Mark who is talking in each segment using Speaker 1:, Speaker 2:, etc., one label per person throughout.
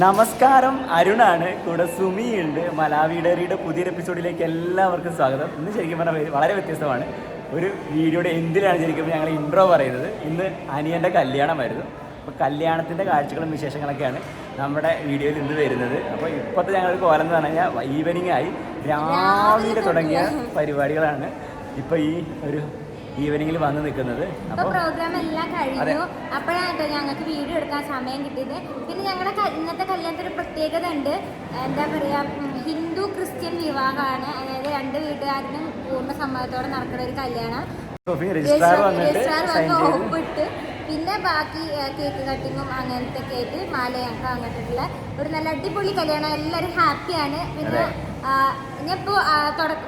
Speaker 1: നമസ്കാരം അരുണാണ്. കൂടെ സുമിയുണ്ട്. മലാവി ഡയറിയുടെ പുതിയൊരു എപ്പിസോഡിലേക്ക് എല്ലാവർക്കും സ്വാഗതം. ഇന്ന് ശരിക്കും പറഞ്ഞാൽ വളരെ വ്യത്യസ്തമാണ്. ഒരു വീഡിയോയുടെ എന്തിനാണ് ശരിക്കും ഞങ്ങൾ ഇൻട്രോ പറയുന്നത്. ഇന്ന് അനിയന്റെ കല്യാണമായിരുന്നു. അപ്പോൾ കല്യാണത്തിന്റെ കാഴ്ചകളും വിശേഷങ്ങളൊക്കെയാണ് നമ്മുടെ വീഡിയോയിൽ ഇന്ന് വരുന്നത്. അപ്പോൾ ഇപ്പോഴത്തെ ഞങ്ങൾ കോലം എന്ന് പറഞ്ഞു കഴിഞ്ഞാൽ ഈവനിങ് ആയി. രാവിലെ തുടങ്ങിയ പരിപാടികളാണ്. ഇപ്പോൾ ഈ ഒരു ഈവനിങ്ങിൽ വന്ന് നിൽക്കുന്നത്. അപ്പോൾ
Speaker 2: പ്രോഗ്രാം എല്ലാം കഴിഞ്ഞു. അപ്പോഴാണ് ഞങ്ങൾക്ക് വീഡിയോ എടുക്കാൻ സമയം കിട്ടിയത്. പിന്നെ ഞങ്ങളുടെ ഇന്നത്തെ കല്യാണത്തിന് ഒരു പ്രത്യേകത ഉണ്ട്. എന്താ പറയുക ഹിന്ദു ക്രിസ്ത്യൻ വിവാഹമാണ്. അതായത് രണ്ട് വീട്ടുകാരനും പൂർണ സമ്മതത്തോടെ നടക്കുന്ന ഒരു കല്യാണം.
Speaker 1: രജിസ്ട്രാർ
Speaker 2: വന്ന് ഒപ്പിട്ട്. പിന്നെ ബാക്കി കേക്ക് കട്ടിങ്ങും അങ്ങനത്തെ കേക്ക് മാലയൊക്കെ മാല അങ്ങനത്തെ ഒരു നല്ല അടിപൊളി കല്യാണം. എല്ലാവരും ഹാപ്പിയാണ് പിന്നെ
Speaker 1: അതെ.
Speaker 2: ഞാനിപ്പോൾ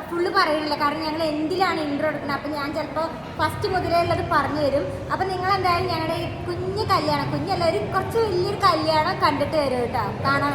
Speaker 2: ഫുള്ള് പറയുന്നില്ല കാരണം ഞങ്ങൾ എന്തിലാണ് ഇൻട്രോ എടുക്കുന്നത്? അപ്പം ഞാൻ ചിലപ്പോൾ ഫസ്റ്റ് മുതലേ ഉള്ളത് പറഞ്ഞു തരും. അപ്പം നിങ്ങൾ എന്തായാലും ഞങ്ങളുടെ ഈ കുഞ്ഞു കല്യാണം കുഞ്ഞല്ല ഒരു കുറച്ച് വലിയൊരു കല്യാണം കണ്ടിട്ട് വരും കേട്ടോ. കാണാൻ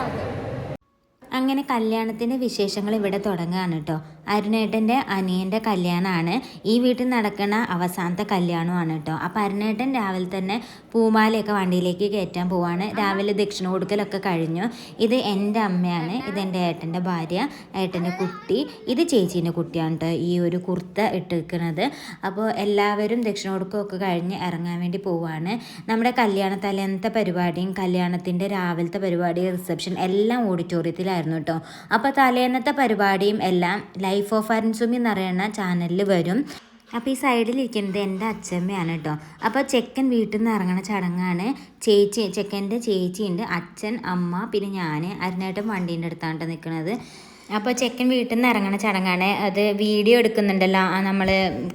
Speaker 3: അങ്ങനെ കല്യാണത്തിന്റെ വിശേഷങ്ങൾ ഇവിടെ തുടങ്ങുകയാണ് കേട്ടോ. അരുണേട്ടന്റെ അനിയന്റെ കല്യാണമാണ്. ഈ വീട്ടിൽ നടക്കുന്ന അവസാനത്തെ കല്യാണമാണ് കേട്ടോ. അപ്പോൾ അരുണേട്ടൻ രാവിലെ തന്നെ പൂമാലയൊക്കെ വണ്ടിയിലേക്ക് കയറ്റാൻ പോവാണ്. രാവിലെ ദക്ഷിണ കൊടുക്കലൊക്കെ കഴിഞ്ഞു. ഇത് എന്റെ അമ്മയാണ്. ഇത് എന്റെ ഏട്ടന്റെ ഭാര്യ ഏട്ടന്റെ കുട്ടി. ഇത് ചേച്ചീന്റെ കുട്ടിയാണ് കേട്ടോ ഈ ഒരു കുർത്ത ഇട്ടിരിക്കുന്നത്. അപ്പോൾ എല്ലാവരും ദക്ഷിണ കൊടുക്കമൊക്കെ കഴിഞ്ഞ് ഇറങ്ങാൻ വേണ്ടി പോവാണ്. നമ്മുടെ കല്യാണ തലേന്നത്തെ പരിപാടിയും കല്യാണത്തിന്റെ രാവിലത്തെ പരിപാടി റിസപ്ഷൻ എല്ലാം ഓഡിറ്റോറിയത്തിലായിരുന്നു കേട്ടോ. അപ്പോൾ തലേന്നത്തെ പരിപാടിയും എല്ലാം ലൈഫ് ഓഫ് അരൺസുമി എന്ന് പറയുന്ന ചാനലിൽ വരും. അപ്പോൾ ഈ സൈഡിലിരിക്കുന്നത് എന്റെ അച്ഛമ്മയാണ് കേട്ടോ അപ്പോൾ ചെക്കൻ വീട്ടിൽ നിന്ന് ഇറങ്ങണ ചടങ്ങാണ്. ചേച്ചി ചെക്കന്റെ ചേച്ചിയുണ്ട്. അച്ഛൻ അമ്മ പിന്നെ ഞാൻ അരുണേട്ടൻ വണ്ടീന്റെ അടുത്താണ് നിൽക്കുന്നത് അപ്പോൾ ചെക്കൻ വീട്ടിൽ നിന്ന് ഇറങ്ങണ ചടങ്ങാണ്. അത് വീഡിയോ എടുക്കുന്നുണ്ടല്ലോ. നമ്മൾ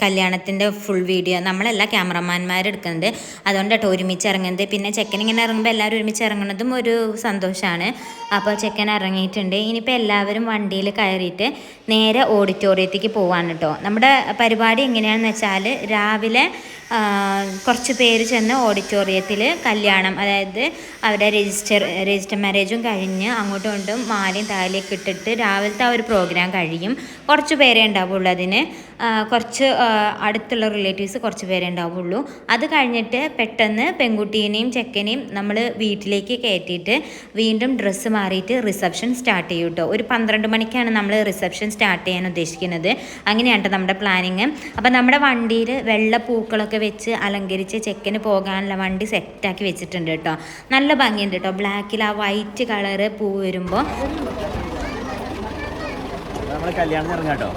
Speaker 3: കല്യാണത്തിന്റെ ഫുൾ വീഡിയോ. നമ്മളല്ല ക്യാമറമാന്മാർ എടുക്കുന്നുണ്ട് അതുകൊണ്ട് കേട്ടോ ഒരുമിച്ച് ഇറങ്ങുന്നത്. പിന്നെ ചെക്കൻ ഇങ്ങനെ ഇറങ്ങുമ്പോൾ എല്ലാവരും ഒരുമിച്ച് ഇറങ്ങുന്നതും ഒരു സന്തോഷമാണ് അപ്പോൾ ചെക്കൻ ഇറങ്ങിയിട്ടുണ്ട്. ഇനിയിപ്പോൾ എല്ലാവരും വണ്ടിയിൽ കയറിയിട്ട് നേരെ ഓഡിറ്റോറിയത്തേക്ക് പോവാണ് കേട്ടോ നമ്മുടെ പരിപാടി എങ്ങനെയാണെന്ന് വെച്ചാൽ രാവിലെ കുറച്ച് പേര് ചെന്ന് ഓഡിറ്റോറിയത്തിൽ കല്യാണം അതായത് അവരുടെ രജിസ്റ്റർ രജിസ്റ്റർ മാരേജും കഴിഞ്ഞ് അങ്ങോട്ടും ഇങ്ങോട്ടും മാലയും താലിയൊക്കെ ഇട്ടിട്ട് രാവിലത്തെ ആ ഒരു പ്രോഗ്രാം കഴിയും. കുറച്ച് പേരേ ഉണ്ടാവുള്ളൂ അതിന്. കുറച്ച് അടുത്തുള്ള റിലേറ്റീവ്സ് കുറച്ച് പേരെ ഉണ്ടാവുള്ളൂ. അത് കഴിഞ്ഞിട്ട് പെട്ടെന്ന് പെൺകുട്ടീനെയും ചെക്കനെയും നമ്മൾ വീട്ടിലേക്ക് കയറ്റിയിട്ട് വീണ്ടും ഡ്രസ്സ് മാറിയിട്ട് റിസപ്ഷൻ സ്റ്റാർട്ട് ചെയ്യും കേട്ടോ ഒരു പന്ത്രണ്ട് മണിക്കാണ് നമ്മൾ റിസപ്ഷൻ സ്റ്റാർട്ട് ചെയ്യാൻ ഉദ്ദേശിക്കുന്നത്. അങ്ങനെയാണ് കേട്ടോ നമ്മുടെ പ്ലാനിങ് അപ്പം നമ്മുടെ വണ്ടിയിൽ വെള്ള പൂക്കളൊക്കെ വെച്ച് അലങ്കരിച്ച് ചെക്കന് പോകാനുള്ള വണ്ടി സെറ്റാക്കി വെച്ചിട്ടുണ്ട് കേട്ടോ നല്ല ഭംഗിയുണ്ട് കേട്ടോ ബ്ലാക്കിൽ ആ വൈറ്റ് കളറ് പൂ വരുമ്പോൾ
Speaker 1: നമ്മൾ കല്യാണം ഇറങ്ങാം കേട്ടോ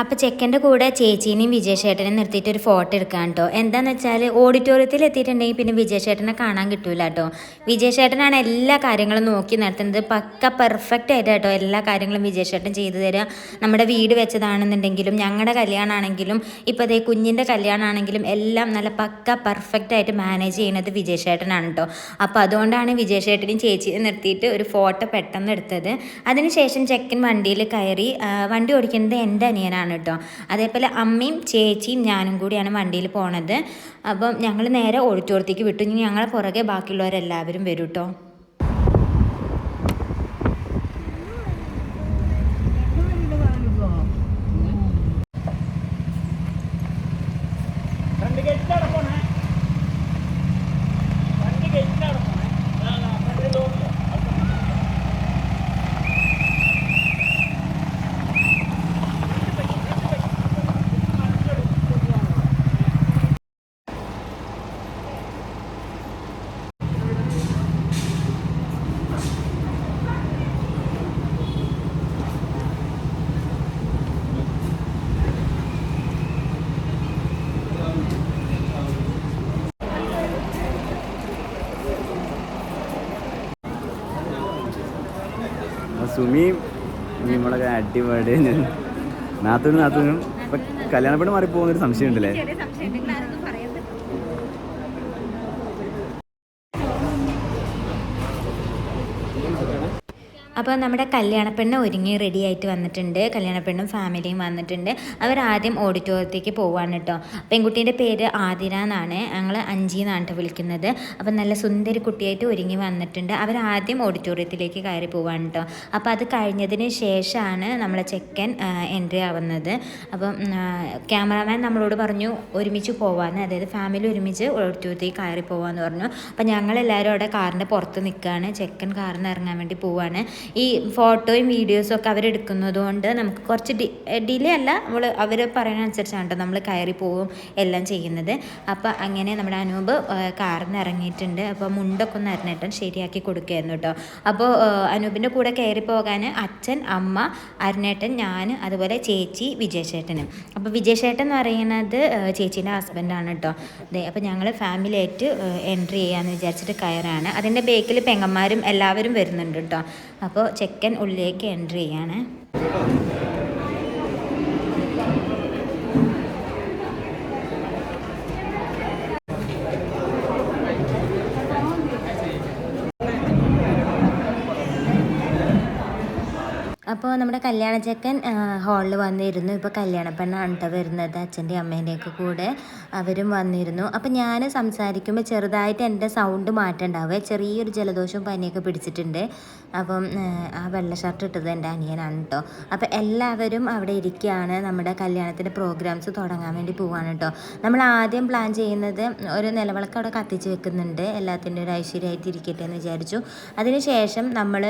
Speaker 3: അപ്പോൾ ചെക്കന്റെ കൂടെ ചേച്ചീനെയും വിജയശേട്ടനെയും നിർത്തിയിട്ട് ഒരു ഫോട്ടോ എടുക്കാൻ കേട്ടോ. എന്താന്ന് വെച്ചാൽ ഓഡിറ്റോറിയത്തിൽ എത്തിയിട്ടുണ്ടെങ്കിൽ പിന്നെ വിജയശേട്ടനെ കാണാൻ കിട്ടൂല കേട്ടോ. വിജയശേട്ടനാണ് എല്ലാ കാര്യങ്ങളും നോക്കി നടത്തുന്നത്. പക്ക പെർഫെക്റ്റ് ആയിട്ട് കേട്ടോ എല്ലാ കാര്യങ്ങളും വിജയശേട്ടൻ ചെയ്തു തരിക നമ്മുടെ വീട് വെച്ചതാണെന്നുണ്ടെങ്കിലും ഞങ്ങളുടെ കല്യാണമാണെങ്കിലും ഇപ്പോൾ അതേ കുഞ്ഞിന്റെ കല്യാണമാണെങ്കിലും എല്ലാം നല്ല പക്ക പെർഫെക്റ്റ് ആയിട്ട് മാനേജ് ചെയ്യുന്നത് വിജയശേട്ടനാണ് കേട്ടോ. അപ്പോൾ അതുകൊണ്ടാണ് വിജയശേട്ടനെയും ചേച്ചിയെ നിർത്തിയിട്ട് ഒരു ഫോട്ടോ പെട്ടെന്ന് എടുത്തത്. അതിനുശേഷം ചെക്കൻ വണ്ടിയിൽ കയറി വണ്ടി ഓടിക്കുന്നത് എന്റെ അനിയനാണ് കേട്ടോ അതേപോലെ അമ്മയും ചേച്ചിയും ഞാനും കൂടിയാണ് വണ്ടിയിൽ പോണത്. അപ്പം ഞങ്ങൾ നേരെ ഓഡിറ്റോറിയത്തേക്ക് വിട്ടു. ഇനി ഞങ്ങളെ പുറകെ ബാക്കിയുള്ളവരെല്ലാവരും വരും കേട്ടോ
Speaker 1: സുമിയും നമ്മളൊക്കെ അടിപൊളി നാത്തൂനും നാത്തൂനും ഇപ്പൊ കല്യാണപ്പെട്ട് മാറി പോകുന്നൊരു സംശയം ഉണ്ടല്ലേ
Speaker 3: അപ്പോൾ നമ്മുടെ കല്യാണപ്പെണ്ണ് ഒരുങ്ങി റെഡി ആയിട്ട് വന്നിട്ടുണ്ട്. കല്യാണപ്പെണ്ണും ഫാമിലിയും വന്നിട്ടുണ്ട്. അവർ ആദ്യം ഓഡിറ്റോറിയത്തേക്ക് പോവാണ് കേട്ടോ പെൺകുട്ടീന്റെ പേര് ആതിര എന്നാണ്. ഞങ്ങൾ അഞ്ചി എന്നാണ് വിളിക്കുന്നത്. അപ്പം നല്ല സുന്ദരി കുട്ടിയായിട്ട് ഒരുങ്ങി വന്നിട്ടുണ്ട്. അവർ ആദ്യം ഓഡിറ്റോറിയത്തിലേക്ക് കയറി പോവാണ് കേട്ടോ അപ്പോൾ അത് കഴിഞ്ഞതിന് ശേഷമാണ് നമ്മളെ ചെക്കൻ എൻട്രി ആവുന്നത്. അപ്പം ക്യാമറാമാൻ നമ്മളോട് പറഞ്ഞു ഒരുമിച്ച് പോവാന്ന്. അതായത് ഫാമിലി ഒരുമിച്ച് ഓഡിറ്റോറിയത്തേക്ക് കയറി പോവാന്ന് പറഞ്ഞു. അപ്പം ഞങ്ങളെല്ലാവരും അവിടെ കാറിന്റെ പുറത്ത് നിൽക്കുകയാണ് ചെക്കൻ കാറിന് ഇറങ്ങാൻ വേണ്ടി പോവാണ്. ഈ ഫോട്ടോയും വീഡിയോസും ഒക്കെ അവരെടുക്കുന്നത് കൊണ്ട് നമുക്ക് കുറച്ച് ഡി ഡിലേ അല്ല നമ്മൾ അവർ പറയുന്ന അനുസരിച്ചാണ് കേട്ടോ നമ്മൾ കയറി പോവും എല്ലാം ചെയ്യുന്നത്. അപ്പോൾ അങ്ങനെ നമ്മുടെ അനൂപ് കാറിൽ നിന്ന് ഇറങ്ങിയിട്ടുണ്ട്. അപ്പോൾ മുണ്ടൊക്കെ ഒന്ന് അരനേട്ടൻ ശരിയാക്കി കൊടുക്കുകയായിരുന്നു കേട്ടോ. അപ്പോൾ അനൂപിന്റെ കൂടെ കയറി പോകാൻ അച്ഛൻ അമ്മ അരുണേട്ടൻ ഞാൻ അതുപോലെ ചേച്ചി വിജയശേട്ടനും. അപ്പോൾ വിജയശേട്ടൻ എന്ന് പറയുന്നത് ചേച്ചീന്റെ ഹസ്ബൻഡാണ് കേട്ടോ. അതെ അപ്പോൾ ഞങ്ങൾ ഫാമിലിയായിട്ട് എൻട്രി ചെയ്യാമെന്ന് വിചാരിച്ചിട്ട് കയറാണ്. അതിന്റെ ബേക്കിൽ പെങ്ങന്മാരും എല്ലാവരും വരുന്നുണ്ട് കേട്ടോ. അപ്പോൾ ചെക്കൻ ഉള്ളിലേക്ക് എൻട്രി ചെയ്യാണ്. അപ്പോൾ നമ്മുടെ കല്യാണ ചെക്കൻ ഹാളിൽ വന്നിരുന്നു. ഇപ്പോൾ കല്യാണ പെണ്ണാണ് കേട്ടോ വരുന്നത്. അച്ഛന്റെയും അമ്മേന്റെയൊക്കെ കൂടെ അവരും വന്നിരുന്നു. അപ്പോൾ ഞാൻ സംസാരിക്കുമ്പോൾ ചെറുതായിട്ട് എന്റെ സൗണ്ട് മാറ്റണ്ടാവേ ചെറിയൊരു ജലദോഷവും പനിയൊക്കെ പിടിച്ചിട്ടുണ്ട്. അപ്പം ആ, വെള്ള ഷർട്ട് ഇട്ടത് എന്റെ അനിയനാണ് കേട്ടോ അപ്പോൾ എല്ലാവരും അവിടെ ഇരിക്കുകയാണ് നമ്മുടെ കല്യാണത്തിന്റെ പ്രോഗ്രാംസ് തുടങ്ങാൻ വേണ്ടി പോവാണ് കേട്ടോ നമ്മൾ ആദ്യം പ്ലാൻ ചെയ്യുന്നത് ഒരു നിലവിളക്ക് അവിടെ കത്തിച്ച് വെക്കുന്നുണ്ട്. എല്ലാത്തിന്റെ ഒരു ഐശ്വര്യമായിട്ട് ഇരിക്കട്ടെ എന്ന് വിചാരിച്ചു. അതിനുശേഷം നമ്മൾ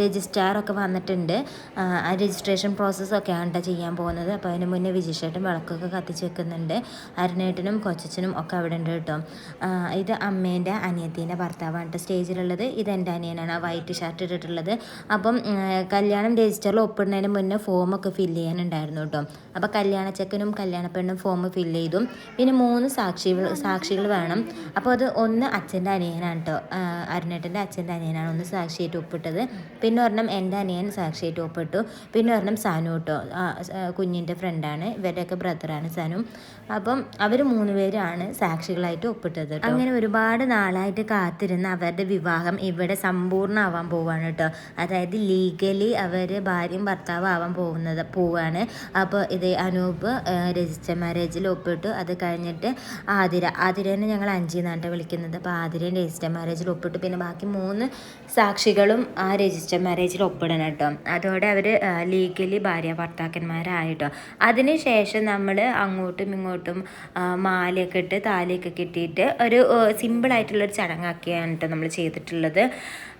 Speaker 3: രജിസ്ട്രാറൊക്കെ വന്നിട്ടുണ്ട്. ആ രജിസ്ട്രേഷൻ പ്രോസസ്സൊക്കെയാണ് കേട്ടോ ചെയ്യാൻ പോകുന്നത്. അപ്പോൾ അതിന് മുന്നേ വിജയശേട്ടൻ വിളക്കൊക്കെ കത്തിച്ച് വെക്കുന്നുണ്ട്. അരുണേട്ടനും കൊച്ചച്ചനും ഒക്കെ അവിടെ ഉണ്ട് കേട്ടോ ഇത് അമ്മേന്റെ അനിയത്തീന്റെ ഭർത്താവാണ് കേട്ടോ സ്റ്റേജിലുള്ളത്. ഇത് എന്റെ അനിയനാണ്. ആ വൈറ്റ് ഷർട്ട് ഇട്ടിട്ടുള്ളത്. അപ്പം കല്യാണം രജിസ്റ്ററിൽ ഒപ്പിടുന്നതിന് മുന്നേ ഫോമൊക്കെ ഫില്ല് ചെയ്യാനുണ്ടായിരുന്നു കേട്ടോ. അപ്പോൾ കല്യാണ ചെക്കനും കല്യാണ പെണ്ണും ഫോം ഫില്ല് ചെയ്തു. പിന്നെ മൂന്ന് സാക്ഷി സാക്ഷികൾ വേണം. അപ്പോൾ അത് ഒന്ന് അച്ഛന്റെ അനിയനാണ് കേട്ടോ. അരുണേട്ടന്റെ അച്ഛന്റെ അനിയനാണ് ഒന്ന് സാക്ഷിയായിട്ട് ഒപ്പിട്ടത്. പിന്നെ ഒരെണ്ണം എന്റെ അനിയൻ സാക്ഷിയായിട്ട് ഒപ്പിട്ടു. പിന്നെ ഒരെണ്ണം സാനു കേട്ടോ. കുഞ്ഞിന്റെ ഫ്രണ്ടാണ് ഇവരുടെയൊക്കെ ബ്രദറാണ് സാനു. അപ്പം അവർ മൂന്ന് പേരാണ് സാക്ഷികളായിട്ട് ഒപ്പിട്ടത്. അങ്ങനെ ഒരുപാട് നാളായിട്ട് കാത്തിരുന്ന അവരുടെ വിവാഹം ഇവിടെ സമ്പൂർണമാവാൻ പോവാണ് കേട്ടോ അതായത് ലീഗലി അവർ ഭാര്യയും ഭർത്താവും ആവാൻ പോകുന്നത് പോവാണ്. അപ്പോൾ ഇത് അനൂപ് രജിസ്റ്റർ മാരേജിൽ ഒപ്പിട്ടു. അത് കഴിഞ്ഞിട്ട് ആതിര. ആതിരേനെ ഞങ്ങൾ അഞ്ചി നാട്ടെ വിളിക്കുന്നത്. അപ്പോൾ ആതിരയും രജിസ്റ്റർ മാരേജിൽ ഒപ്പിട്ടു. പിന്നെ ബാക്കി മൂന്ന് സാക്ഷികളും ആ രജിസ്റ്റർ മാരേജിൽ ഒപ്പിടണം കേട്ടോ അതോടെ അവർ ലീഗലി ഭാര്യ ഭർത്താക്കന്മാരായിട്ടോ അതിന് ശേഷം നമ്മൾ അങ്ങോട്ടും ഇങ്ങോട്ടും ആ, മാലയൊക്കെ ഇട്ട് താലിയൊക്കെ കെട്ടിയിട്ട് ഒരു സിമ്പിളായിട്ടുള്ളൊരു ചടങ്ങാക്കിയാണ് കേട്ടോ നമ്മൾ ചെയ്തിട്ടുള്ളത്.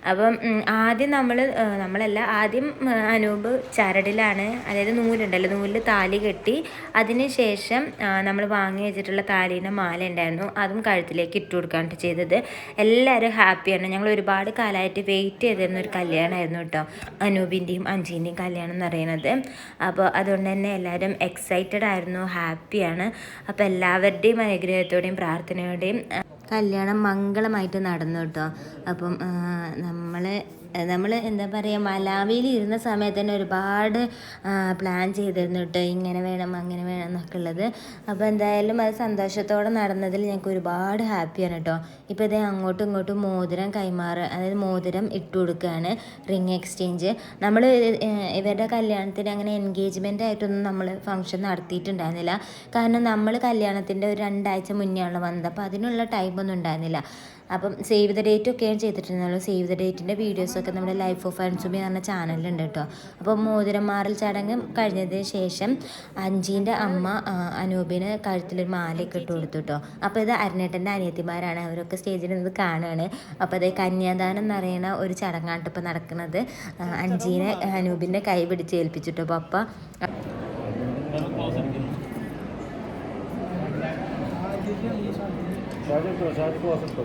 Speaker 3: അപ്പം ആദ്യം നമ്മൾ നമ്മളല്ല ആദ്യം അനൂപ് ചരടിലാണ് അതായത് നൂലുണ്ടല്ലോ നൂലിൽ താലി കെട്ടി അതിന് ശേഷം നമ്മൾ വാങ്ങി വെച്ചിട്ടുള്ള താലീന്റെ മാല ഉണ്ടായിരുന്നു അതും കഴുത്തിലേക്ക് ഇട്ട് കൊടുക്കാണ്ട് ചെയ്തത്. എല്ലാവരും ഹാപ്പിയാണ് ഞങ്ങൾ ഒരുപാട് കാലമായിട്ട് വെയിറ്റ് ചെയ്തിരുന്ന ഒരു കല്യാണമായിരുന്നു കേട്ടോ അനൂപിന്റെയും അഞ്ജീന്റെയും കല്യാണം എന്ന് പറയുന്നത്. അപ്പോൾ അതുകൊണ്ട് തന്നെ എല്ലാവരും എക്സൈറ്റഡ് ആയിരുന്നു ഹാപ്പിയാണ് അപ്പോൾ എല്ലാവരുടെയും അനുഗ്രഹത്തോടെയും പ്രാർത്ഥനയോടെയും കല്യാണം മംഗളമായിട്ട് നടന്നു കേട്ടോ. അപ്പം നമ്മൾ നമ്മൾ എന്താ പറയുക മലാവിയിൽ ഇരുന്ന സമയത്ത് തന്നെ ഒരുപാട് പ്ലാൻ ചെയ്തിരുന്നു കേട്ടോ. ഇങ്ങനെ വേണം അങ്ങനെ വേണം എന്നൊക്കെ ഉള്ളത്. അപ്പോൾ എന്തായാലും അത് സന്തോഷത്തോടെ നടന്നതിൽ ഞങ്ങൾക്ക് ഒരുപാട് ഹാപ്പിയാണ് കേട്ടോ. ഇപ്പോൾ ഇതേ അങ്ങോട്ടും ഇങ്ങോട്ടും മോതിരം കൈമാറ് അതായത് മോതിരം ഇട്ട് കൊടുക്കുകയാണ് റിങ് എക്സ്ചേഞ്ച് നമ്മൾ ഇവരുടെ കല്യാണത്തിന് അങ്ങനെ എൻഗേജ്മെന്റ് ആയിട്ടൊന്നും നമ്മൾ ഫംഗ്ഷൻ നടത്തിയിട്ടുണ്ടായിരുന്നില്ല. കാരണം നമ്മൾ കല്യാണത്തിന്റെ ഒരു രണ്ടാഴ്ച മുന്നേ വന്നത്. അപ്പോൾ അതിനുള്ള ടൈമൊന്നും ഉണ്ടായിരുന്നില്ല. അപ്പം സേവ് ദ ഡേറ്റ് ഒക്കെയാണ് ചെയ്തിട്ടുണ്ടല്ലോ സേവ് ദ ഡേറ്റിന്റെ വീഡിയോസൊക്കെ നമ്മുടെ ലൈഫ് ഓഫ് അൻസുമി പറഞ്ഞ ചാനലിലുണ്ട് കേട്ടോ. അപ്പോൾ മോതിരമാറൽ ചടങ്ങ് കഴിഞ്ഞതിന് ശേഷം അഞ്ചീന്റെ അമ്മ അനൂപിന് കഴുത്തിലൊരു മാലയൊക്കെ ഇട്ട് കൊടുത്തു കേട്ടോ. അപ്പോൾ ഇത് അരുണേട്ടന്റെ അനിയത്തിമാരാണ്. അവരൊക്കെ സ്റ്റേജിൽ നിന്ന് കാണുകയാണ് അപ്പോൾ അത് കന്യാദാനം എന്ന് പറയുന്ന ഒരു ചടങ്ങാണ് ഇപ്പോൾ നടക്കുന്നത്. അഞ്ചീനെ അനൂപിന്റെ കൈ പിടിച്ച് ഏൽപ്പിച്ചിട്ടോ പപ്പ ప్రాజెక్టు సాటికో అసలు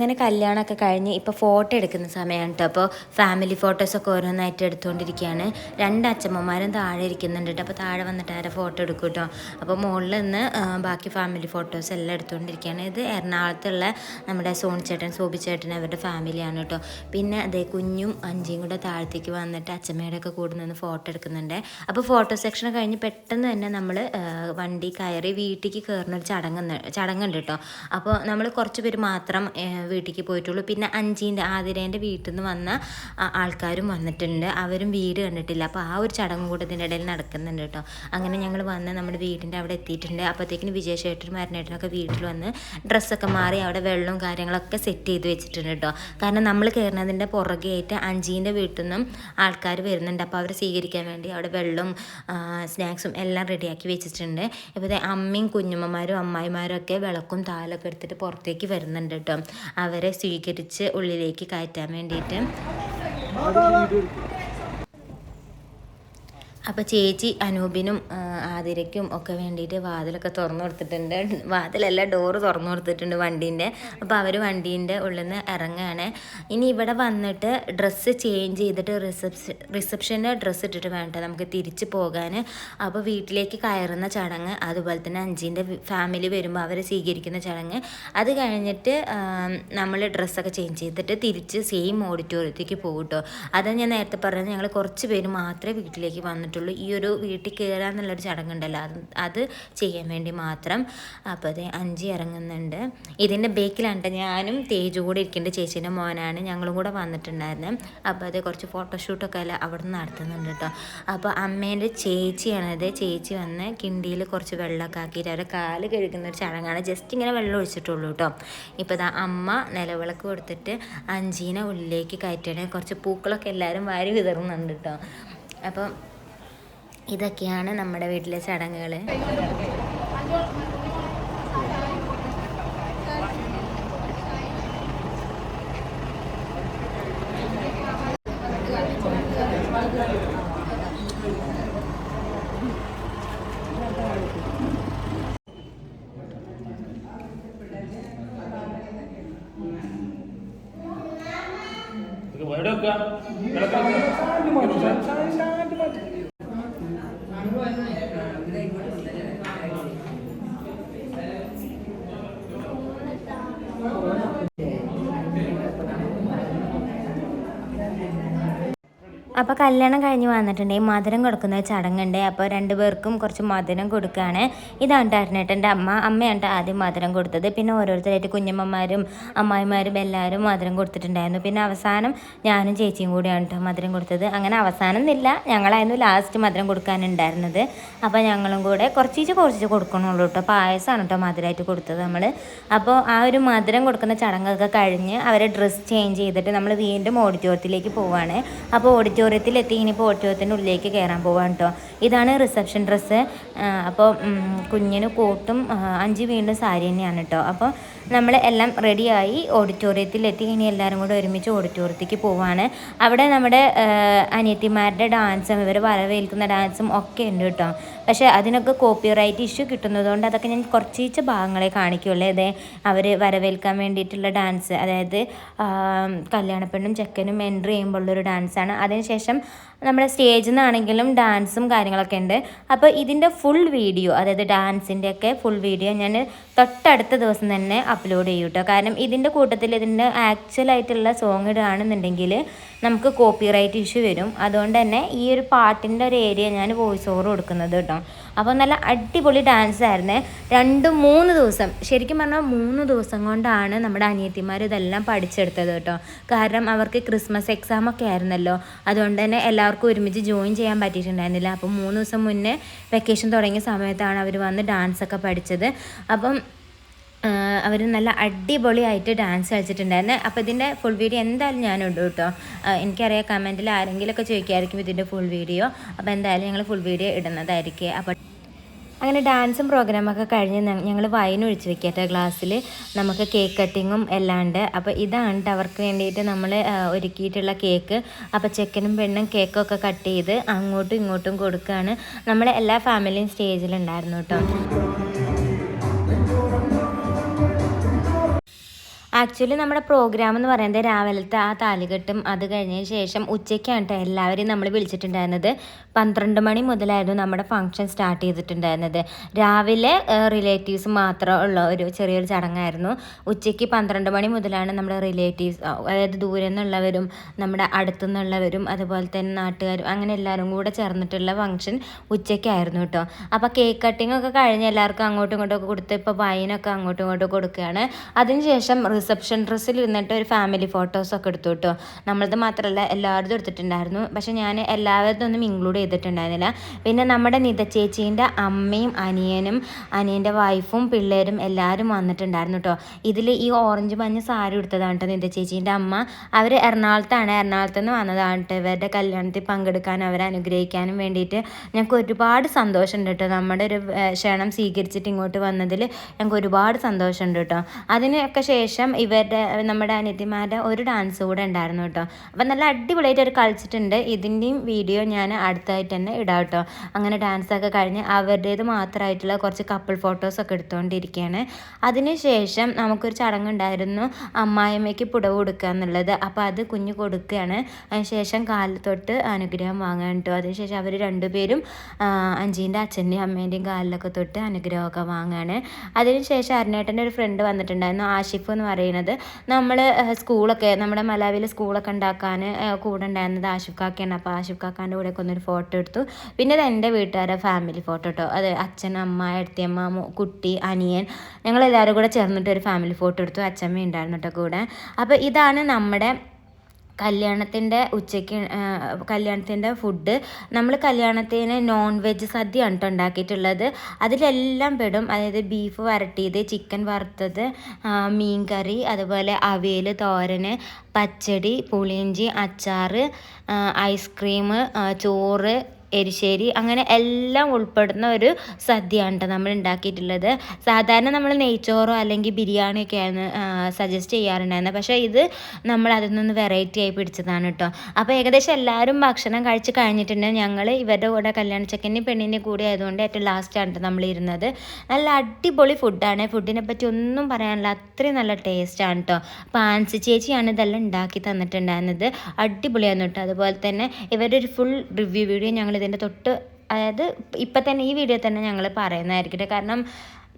Speaker 3: അങ്ങനെ കല്യാണമൊക്കെ കഴിഞ്ഞ് ഇപ്പോൾ ഫോട്ടോ എടുക്കുന്ന സമയമാണ് കേട്ടോ അപ്പോൾ ഫാമിലി ഫോട്ടോസൊക്കെ ഓരോന്നായിട്ട് എടുത്തുകൊണ്ടിരിക്കുകയാണ് രണ്ട് അച്ഛമ്മമാരും താഴെ ഇരിക്കുന്നുണ്ട് കേട്ടോ അപ്പോൾ താഴെ വന്നിട്ട് ആരെ ഫോട്ടോ എടുക്കും കേട്ടോ അപ്പോൾ മുകളിൽ നിന്ന് ബാക്കി ഫാമിലി ഫോട്ടോസ് എല്ലാം എടുത്തുകൊണ്ടിരിക്കുകയാണ് ഇത് എറണാകുളത്തുള്ള നമ്മുടെ സോൺ ചേട്ടൻ സോബി അവരുടെ ഫാമിലിയാണ് കേട്ടോ പിന്നെ അതേ കുഞ്ഞും അഞ്ചിയും കൂടെ താഴത്തേക്ക് വന്നിട്ട് അച്ഛമ്മയുടെ ഒക്കെ കൂടെ നിന്ന് ഫോട്ടോ എടുക്കുന്നുണ്ട്. അപ്പോൾ ഫോട്ടോ സെക്ഷൻ കഴിഞ്ഞ് പെട്ടെന്ന് തന്നെ നമ്മൾ വണ്ടി കയറി വീട്ടിലേക്ക് കയറുന്ന ഒരു ചടങ്ങ് ചടങ്ങുണ്ട് കേട്ടോ അപ്പോൾ നമ്മൾ കുറച്ച് പേര് മാത്രം വീട്ടിലേക്ക് പോയിട്ടുള്ളൂ. പിന്നെ അഞ്ചീന്റെ ആതിരേന്റെ വീട്ടിൽ നിന്ന് വന്ന ആൾക്കാരും വന്നിട്ടുണ്ട്. അവരും വീട് കണ്ടിട്ടില്ല. അപ്പോൾ ആ ഒരു ചടങ്ങ് കൂടെ ഇതിന്റെ ഇടയിൽ നടക്കുന്നുണ്ട് കേട്ടോ അങ്ങനെ ഞങ്ങൾ വന്ന് നമ്മുടെ വീടിന്റെ അവിടെ എത്തിയിട്ടുണ്ട്. അപ്പോഴത്തേക്കിന് വിജയശേട്ടനും മരണേട്ടനൊക്കെ വീട്ടിൽ വന്ന് ഡ്രസ്സൊക്കെ മാറി അവിടെ വെള്ളവും കാര്യങ്ങളൊക്കെ സെറ്റ് ചെയ്ത് വെച്ചിട്ടുണ്ട് കേട്ടോ കാരണം നമ്മൾ കയറുന്നതിന്റെ പുറകെയായിട്ട് അഞ്ചീന്റെ വീട്ടിൽ നിന്നും ആൾക്കാർ വരുന്നുണ്ട്. അപ്പോൾ അവരെ സ്വീകരിക്കാൻ വേണ്ടി അവിടെ വെള്ളവും സ്നാക്സും എല്ലാം റെഡിയാക്കി വെച്ചിട്ടുണ്ട്. ഇപ്പോൾ അമ്മയും കുഞ്ഞുമ്മമാരും അമ്മായിമാരും ഒക്കെ വിളക്കും താലൊക്കെ എടുത്തിട്ട് പുറത്തേക്ക് വരുന്നുണ്ട് കേട്ടോ അവരെ സ്വീകരിച്ച് ഉള്ളിലേക്ക് കയറ്റാൻ വേണ്ടിയിട്ട്. അപ്പോൾ ചേച്ചി അനൂപിനും ആതിരയ്ക്കും ഒക്കെ വേണ്ടിയിട്ട് വാതിലൊക്കെ തുറന്നു കൊടുത്തിട്ടുണ്ട്. വാതിലല്ല ഡോറ് തുറന്നു കൊടുത്തിട്ടുണ്ട് വണ്ടീന്റെ അപ്പോൾ അവർ വണ്ടീന്റെ ഉള്ളിൽ നിന്ന് ഇറങ്ങുകയാണ് ഇനി ഇവിടെ വന്നിട്ട് ഡ്രസ്സ് ചേഞ്ച് ചെയ്തിട്ട് റിസപ്ഷൻ റിസപ്ഷന്റെ ഡ്രസ്സ് ഇട്ടിട്ട് വേണ്ട നമുക്ക് തിരിച്ച് പോകാൻ അപ്പോൾ വീട്ടിലേക്ക് കയറുന്ന ചടങ്ങ് അതുപോലെ തന്നെ അഞ്ചിന്റെ ഫാമിലി വരുമ്പോൾ അവരെ സ്വീകരിക്കുന്ന ചടങ്ങ്. അത് കഴിഞ്ഞിട്ട് നമ്മൾ ഡ്രസ്സൊക്കെ ചേഞ്ച് ചെയ്തിട്ട് തിരിച്ച് സെയിം ഓഡിറ്റോറിയത്തേക്ക് പോകും കേട്ടോ അതാണ് ഞാൻ നേരത്തെ പറഞ്ഞത് ഞങ്ങൾ കുറച്ച് പേര് മാത്രമേ വീട്ടിലേക്ക് വന്നിട്ടുള്ളൂ. ഈ ഒരു വീട്ടിൽ കയറുക എന്നുള്ളൊരു ചടങ്ങുണ്ടല്ലോ. അത് അത് ചെയ്യാൻ വേണ്ടി മാത്രം. അപ്പോൾ അത് അഞ്ചി ഇറങ്ങുന്നുണ്ട്. ഇതിന്റെ ബേക്കിലാണ് ഞാനും തേജു കൂടെ ഇരിക്കേണ്ട. ചേച്ചീന്റെ മോനാണ്. ഞങ്ങളും കൂടെ വന്നിട്ടുണ്ടായിരുന്നു. അപ്പോൾ അത് കുറച്ച് ഫോട്ടോഷൂട്ടൊക്കെ അല്ല അവിടെ നിന്ന് നടത്തുന്നുണ്ട് കേട്ടോ അപ്പോൾ അമ്മേന്റെ ചേച്ചിയാണത് ചേച്ചി വന്ന് കിണ്ടിയിൽ കുറച്ച് വെള്ളമൊക്കെ ആക്കിയിട്ട് അവരെ കാൽ കഴുകുന്ന ഒരു ചടങ്ങാണ്. ജസ്റ്റ് ഇങ്ങനെ വെള്ളം ഒഴിച്ചിട്ടുള്ളൂ കേട്ടോ ഇപ്പോൾ ദാ അമ്മ നിലവിളക്ക് കൊടുത്തിട്ട് അഞ്ചീനെ ഉള്ളിലേക്ക് കയറ്റണേ. കുറച്ച് പൂക്കളൊക്കെ എല്ലാവരും വാരി വിതറുന്നുണ്ട് കേട്ടോ അപ്പം ഇതൊക്കെയാണ് നമ്മുടെ വീട്ടിലെ ചടങ്ങുകൾ
Speaker 4: എവിടെ വെക്കുക.
Speaker 3: അപ്പോൾ കല്യാണം കഴിഞ്ഞ് വന്നിട്ടുണ്ടെങ്കിൽ മധുരം കൊടുക്കുന്ന ചടങ്ങുണ്ട്. അപ്പോൾ രണ്ടു പേർക്കും കുറച്ച് മധുരം കൊടുക്കുകയാണ് ഇതാണ് അരുണേട്ടന്റെ അമ്മ. അമ്മയാണ് ആദ്യം മധുരം കൊടുത്തത്. പിന്നെ ഓരോരുത്തരായിട്ട് കുഞ്ഞമ്മമാരും അമ്മായിമാരും എല്ലാവരും മധുരം കൊടുത്തിട്ടുണ്ടായിരുന്നു. പിന്നെ അവസാനം ഞാനും ചേച്ചിയും കൂടിയാണ് കേട്ടോ മധുരം കൊടുത്തത്. അങ്ങനെ അവസാനം എന്നില്ല ഞങ്ങളായിരുന്നു ലാസ്റ്റ് മധുരം കൊടുക്കാനുണ്ടായിരുന്നത്. അപ്പോൾ ഞങ്ങളും കൂടെ കുറച്ചിച്ച് കുറച്ചിച്ച് കൊടുക്കണുള്ളൂ കേട്ടോ പായസമാണ് കേട്ടോ മധുരമായിട്ട് കൊടുത്തത് നമ്മൾ അപ്പോൾ ആ ഒരു മധുരം കൊടുക്കുന്ന ചടങ്ങൊക്കെ കഴിഞ്ഞ് അവരെ ഡ്രസ്സ് ചേഞ്ച് ചെയ്തിട്ട് നമ്മൾ വീണ്ടും ഓഡിറ്റോറിയത്തിലേക്ക് പോവുകയാണ് അപ്പോൾ ഓഡിറ്റോറിയത്തിൽ എത്തി ഇനിയിപ്പോൾ ഓഡിറ്റോറിയത്തിന്റെ ഉള്ളിലേക്ക് കയറാൻ പോവാണ് കേട്ടോ ഇതാണ് റിസപ്ഷൻ ഡ്രസ്സ് അപ്പോൾ കുഞ്ഞിന് കോട്ടും അഞ്ച് വീണ്ടും സാരി തന്നെയാണ് കേട്ടോ അപ്പോൾ നമ്മൾ എല്ലാം റെഡിയായി ഓഡിറ്റോറിയത്തിൽ എത്തി ഇനി എല്ലാവരും കൂടെ ഒരുമിച്ച് ഓഡിറ്റോറിയത്തേക്ക് പോവാണ്. അവിടെ നമ്മുടെ അനിയത്തിമാരുടെ ഡാൻസും ഇവർ വരവേൽക്കുന്ന ഡാൻസും ഒക്കെ ഉണ്ട് കേട്ടോ. പക്ഷേ അതിനൊക്കെ കോപ്പിറൈറ്റ് ഇഷ്യൂ കിട്ടുന്നതുകൊണ്ട് അതൊക്കെ ഞാൻ കുറച്ചീച്ച ഭാഗങ്ങളെ കാണിക്കുകയുള്ളൂ അതെ അവർ വരവേൽക്കാൻ വേണ്ടിയിട്ടുള്ള ഡാൻസ് അതായത് കല്യാണപ്പെണ്ണും ചെക്കനും എൻട്രി ചെയ്യുമ്പോഴുള്ളൊരു ഡാൻസാണ്. അതിനുശേഷം നമ്മുടെ സ്റ്റേജിൽ നിന്നാണെങ്കിലും ഡാൻസും കാര്യങ്ങളൊക്കെ ഉണ്ട്. അപ്പോൾ ഇതിന്റെ ഫുൾ വീഡിയോ അതായത് ഡാൻസിന്റെയൊക്കെ ഫുൾ വീഡിയോ ഞാൻ തൊട്ടടുത്ത ദിവസം തന്നെ അപ്ലോഡ് ചെയ്യും കേട്ടോ കാരണം ഇതിന്റെ കൂട്ടത്തിൽ ഇതിന്റെ ആക്ച്വലായിട്ടുള്ള സോങ് ഇടുകയാണെന്നുണ്ടെങ്കിൽ നമുക്ക് കോപ്പിറൈറ്റ് ഇഷ്യൂ വരും. അതുകൊണ്ട് തന്നെ ഈ ഒരു പാട്ടിന്റെ ഒരു ഏരിയ ഞാൻ വോയിസ് ഓവർ കൊടുക്കുന്നത് കേട്ടോ അപ്പോൾ നല്ല അടിപൊളി ഡാൻസ് ആയിരുന്നേ. രണ്ട് മൂന്ന് ദിവസം. ശരിക്കും പറഞ്ഞാൽ മൂന്ന് ദിവസം കൊണ്ടാണ് നമ്മുടെ അനിയത്തിമാർ ഇതെല്ലാം പഠിച്ചെടുത്തത് കേട്ടോ. കാരണം അവർക്ക് ക്രിസ്മസ് എക്സാം ഒക്കെ ആയിരുന്നല്ലോ. അതുകൊണ്ട് തന്നെ എല്ലാവർക്കും ഒരുമിച്ച് ജോയിൻ ചെയ്യാൻ പറ്റിയിട്ടുണ്ടായിരുന്നില്ല. അപ്പം മൂന്ന് ദിവസം മുന്നേ വെക്കേഷൻ തുടങ്ങിയ സമയത്താണ് അവർ വന്ന് ഡാൻസ് ഒക്കെ പഠിച്ചത്. അപ്പം അവർ നല്ല അടിപൊളിയായിട്ട് ഡാൻസ് കളിച്ചിട്ടുണ്ടായിരുന്നു. അപ്പോൾ ഇതിന്റെ ഫുൾ വീഡിയോ എന്തായാലും ഞാൻ ഇടും കേട്ടോ എനിക്കറിയാം കമന്റിൽ ആരെങ്കിലുമൊക്കെ ചോദിക്കുമായിരിക്കും ഇതിന്റെ ഫുൾ വീഡിയോ അപ്പോൾ എന്തായാലും ഞങ്ങൾ ഫുൾ വീഡിയോ ഇടുന്നതായിരിക്കും. അപ്പോൾ അങ്ങനെ ഡാൻസും പ്രോഗ്രാമൊക്കെ കഴിഞ്ഞ് ഞങ്ങൾ വൈൻ ഒഴിച്ച് വെക്കട്ടെ ഗ്ലാസ്സിൽ നമുക്ക് കേക്ക് കട്ടിങ്ങും എല്ലാം ഉണ്ട്. അപ്പോൾ ഇതാണ് അവർക്ക് വേണ്ടിയിട്ട് നമ്മൾ ഒരുക്കിയിട്ടുള്ള കേക്ക് അപ്പോൾ ചെക്കനും പെണ്ണും കേക്കൊക്കെ കട്ട് ചെയ്ത് അങ്ങോട്ടും ഇങ്ങോട്ടും കൊടുക്കുകയാണ് നമ്മളെ എല്ലാ ഫാമിലിയും സ്റ്റേജിലുണ്ടായിരുന്നു കേട്ടോ ആക്ച്വലി നമ്മുടെ പ്രോഗ്രാം എന്ന് പറയുന്നത് രാവിലത്തെ ആ താലികെട്ടും അത് കഴിഞ്ഞതിന് ശേഷം ഉച്ചയ്ക്കാണ് കേട്ടോ എല്ലാവരെയും നമ്മൾ വിളിച്ചിട്ടുണ്ടായിരുന്നത്. പന്ത്രണ്ട് മണി മുതലായിരുന്നു നമ്മുടെ ഫംഗ്ഷൻ സ്റ്റാർട്ട് ചെയ്തിട്ടുണ്ടായിരുന്നത്. രാവിലെ റിലേറ്റീവ്സ് മാത്രം ഉള്ള ഒരു ചെറിയൊരു ചടങ്ങായിരുന്നു. ഉച്ചയ്ക്ക് പന്ത്രണ്ട് മണി മുതലാണ് നമ്മുടെ റിലേറ്റീവ്സ് അതായത് ദൂരെ നിന്നുള്ളവരും നമ്മുടെ അടുത്തു നിന്നുള്ളവരും അതുപോലെ തന്നെ നാട്ടുകാരും അങ്ങനെ എല്ലാവരും കൂടെ ചേർന്നിട്ടുള്ള ഫംഗ്ഷൻ ഉച്ചയ്ക്കായിരുന്നു കേട്ടോ അപ്പോൾ കേക്ക് കട്ടിംഗ് ഒക്കെ കഴിഞ്ഞ് എല്ലാവർക്കും അങ്ങോട്ടും ഇങ്ങോട്ടും ഒക്കെ കൊടുത്ത് ഇപ്പോൾ വൈനൊക്കെ അങ്ങോട്ടും ഇങ്ങോട്ടും കൊടുക്കുകയാണ്. അതിനുശേഷം റിസപ്ഷൻ ഡ്രസ്സിൽ ഇരുന്നിട്ട് ഒരു ഫാമിലി ഫോട്ടോസൊക്കെ എടുത്തു കേട്ടോ നമ്മളത് മാത്രമല്ല എല്ലാവരും എടുത്തിട്ടുണ്ടായിരുന്നു. പക്ഷേ ഞാൻ എല്ലാവരും ഒന്നും ഇൻക്ലൂഡ് ചെയ്തിട്ടുണ്ടായിരുന്നില്ല. പിന്നെ നമ്മുടെ നിത ചേച്ചീന്റെ അമ്മയും അനിയനും അനിയന്റെ വൈഫും പിള്ളേരും എല്ലാവരും വന്നിട്ടുണ്ടായിരുന്നു കേട്ടോ. ഇതിൽ ഈ ഓറഞ്ച് മഞ്ഞ സാരി എടുത്തതാണ് കേട്ടോ നിത ചേച്ചീന്റെ അമ്മ. അവർ എറണാകുളത്താണ്. എറണാകുളത്ത് നിന്ന് വന്നതാണ് കേട്ടോ. ഇവരുടെ കല്യാണത്തിൽ പങ്കെടുക്കാൻ അവരെ അനുഗ്രഹിക്കാനും വേണ്ടിയിട്ട് ഞങ്ങൾക്ക് ഒരുപാട് സന്തോഷമുണ്ട് കേട്ടോ. നമ്മുടെ ഒരു ക്ഷണം സ്വീകരിച്ചിട്ട് ഇങ്ങോട്ട് വന്നതിൽ ഞങ്ങൾക്ക് ഒരുപാട് സന്തോഷമുണ്ട് കേട്ടോ. അതിനൊക്കെ ശേഷം ഇവരുടെ നമ്മുടെ അനിയത്തിമാരുടെ ഒരു ഡാൻസ് കൂടെ ഉണ്ടായിരുന്നു കേട്ടോ. അപ്പം നല്ല അടിപൊളിയായിട്ട് അവർ കളിച്ചിട്ടുണ്ട്. ഇതിന്റെയും വീഡിയോ ഞാൻ അടുത്തായിട്ട് തന്നെ ഇടാം കേട്ടോ. അങ്ങനെ ഡാൻസൊക്കെ കഴിഞ്ഞ് അവരുടേത് മാത്രമായിട്ടുള്ള കുറച്ച് കപ്പിൾ ഫോട്ടോസൊക്കെ എടുത്തുകൊണ്ടിരിക്കുകയാണ് അതിനുശേഷം നമുക്കൊരു ചടങ്ങുണ്ടായിരുന്നു അമ്മായിമ്മയ്ക്ക് പുടവ് കൊടുക്കുക എന്നുള്ളത്. അപ്പോൾ അത് കുഞ്ഞ് കൊടുക്കുകയാണ്. അതിനുശേഷം കാലിൽ തൊട്ട് അനുഗ്രഹം വാങ്ങാൻ കേട്ടോ. അതിനുശേഷം അവർ രണ്ടുപേരും അഞ്ചീന്റെ അച്ഛന്റെയും അമ്മേന്റെയും കാലിലൊക്കെ തൊട്ട് അനുഗ്രഹമൊക്കെ വാങ്ങുകയാണ്. അതിനുശേഷം അരുണേട്ടന്റെ ഒരു ഫ്രണ്ട് വന്നിട്ടുണ്ടായിരുന്നു ആഷിഫ് എന്ന് പറയുന്നത്. നമ്മൾ സ്കൂളൊക്കെ നമ്മുടെ മലാവിയിൽ സ്കൂളൊക്കെ ഉണ്ടാക്കാൻ കൂടെ ഉണ്ടായിരുന്നത് ആഷിഫ് കാക്കയാണ്. അപ്പോൾ ആഷിഫ് കാക്കാന്റെ കൂടെയൊക്കെ ഒന്നൊരു ഫോട്ടോ എടുത്തു. പിന്നെ അത് എന്റെ വീട്ടുകാരെ ഫാമിലി ഫോട്ടോ കേട്ടോ അത് അച്ഛൻ അമ്മ എടത്തിയമ്മ കുട്ടി അനിയൻ ഞങ്ങളെല്ലാവരും കൂടെ ചേർന്നിട്ട് ഒരു ഫാമിലി ഫോട്ടോ എടുത്തു. അച്ഛമ്മ ഉണ്ടായിരുന്നു കേട്ടോ കൂടെ. അപ്പോൾ ഇതാണ് നമ്മുടെ കല്യാണത്തിന്റെ ഉച്ചയ്ക്ക് കല്യാണത്തിന്റെ ഫുഡ് നമ്മൾ കല്യാണത്തിന് നോൺ വെജ് സദ്യ കേട്ടോ ഉണ്ടാക്കിയിട്ടുള്ളത്. അതിലെല്ലാം പെടും. അതായത് ബീഫ് വരട്ടിയത് ചിക്കൻ വറുത്തത് മീൻ കറി അതുപോലെ അവിയൽ തോരൻ പച്ചടി പുളിയിഞ്ചി അച്ചാറ് ഐസ്ക്രീം ചോറ് എരിശ്ശേരി അങ്ങനെ എല്ലാം ഉൾപ്പെടുന്ന ഒരു സദ്യയാണ് കേട്ടോ നമ്മൾ ഉണ്ടാക്കിയിട്ടുള്ളത്. സാധാരണ നമ്മൾ നെയ്ച്ചോറോ അല്ലെങ്കിൽ ബിരിയാണിയൊക്കെയാണ് സജസ്റ്റ് ചെയ്യാറുണ്ടായിരുന്നത്. പക്ഷേ ഇത് നമ്മൾ അതിൽ നിന്ന് വെറൈറ്റി ആയി പിടിച്ചതാണ് കേട്ടോ. അപ്പോൾ ഏകദേശം എല്ലാവരും ഭക്ഷണം കഴിച്ച് കഴിഞ്ഞിട്ടുണ്ട്. ഞങ്ങൾ ഇവരുടെ കൂടെ കല്യാണ ചെക്കന്റെയും പെണ്ണിന്റെയും കൂടെ ആയതുകൊണ്ട് ഏറ്റവും ലാസ്റ്റാണ് നമ്മൾ ഇരുന്നത്. നല്ല അടിപൊളി ഫുഡാണ് ഫുഡിനെ പറ്റി ഒന്നും പറയാനില്ല. അത്രയും നല്ല ടേസ്റ്റാണ് കേട്ടോ. പാൻസ് ചേച്ചിയാണ് ഇതെല്ലാം ഉണ്ടാക്കി തന്നിട്ടുണ്ടായിരുന്നത്. അടിപൊളിയായിരുന്നു കേട്ടോ. അതുപോലെ തന്നെ ഇവരുടെ ഒരു ഫുൾ റിവ്യൂ വീഡിയോ ഞങ്ങൾ ഇതിന്റെ തൊട്ട് അതായത് ഇപ്പം തന്നെ ഈ വീഡിയോ തന്നെ ഞങ്ങൾ പറയുന്നതായിരിക്കട്ടെ. കാരണം